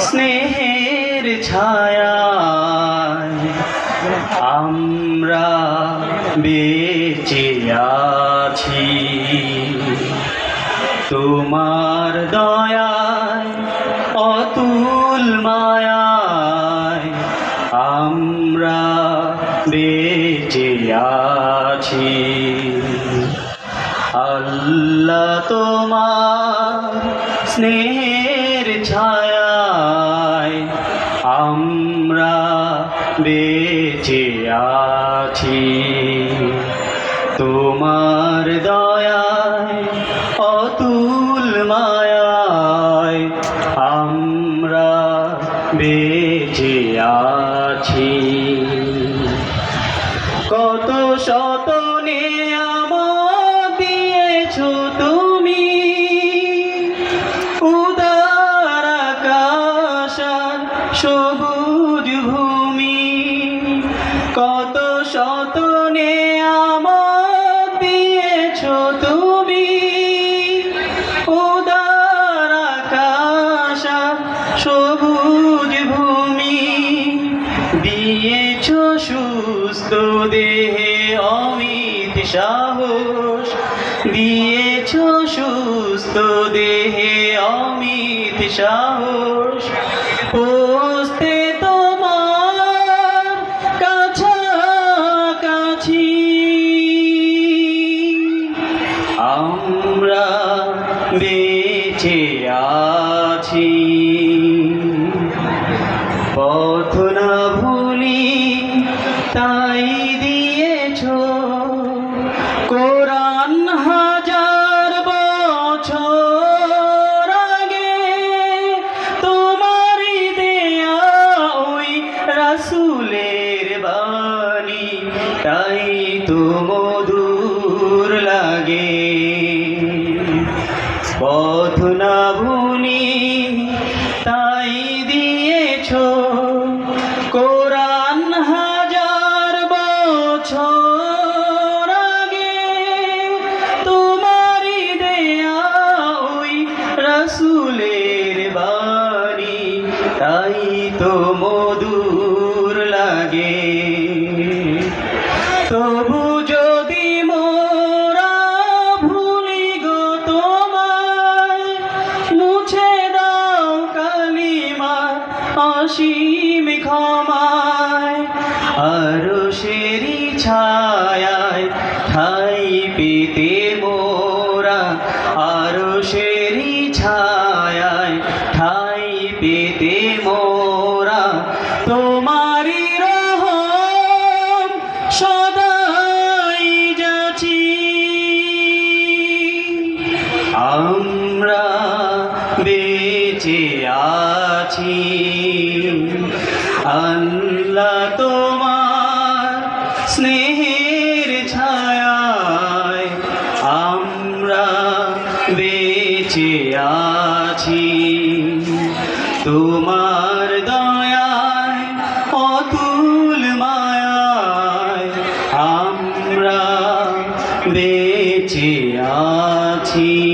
স্নেহের ছায়ায় আমরা বেঁচে আছি। তোমার দয়ায় অতুল মায়ায় আমরা বেঁচে আছি। আল্লাহ তোমার স্নেহের ছায়ায় আমরা বেঁচে আছি। তোমার দয়ায়, অতুল মায়ায় আমরা বেঁচে আছি। কত শত নিয়ামত সবুজ ভূমি, কত শত নিয়ামত দিয়েছ তুমি। উদার আকাশ সবুজ ভূমি, দিয়েছ সুস্থ দেহে অমিত সাহস। দিয়েছ সুস্থ দেহে অমিত সাহস। পোস্তে আছি। পথ না ভুলি তাই দিয়েছ। কোরআন হাজার বছর আগে তোমারই দেয়া ওই রাসুলের বাণী, তাই তো মধুর লাগে। পথ না ভুলি তাই ক্ষমায় আরও সেরি ছায়ায় ঠাই পেতে মোরা, আরও সেরি ছায়ায় ঠাই পেতে মোরা। তোমারি রহম সদাই যাচ্ছি আমরা বেঁচে আছি। আল্লাহ তোমার স্নেহের ছায়ায় আমরা বেঁচে আছি। তোমার দয়ায় অতুল মায় আমরা বেঁচে আছি।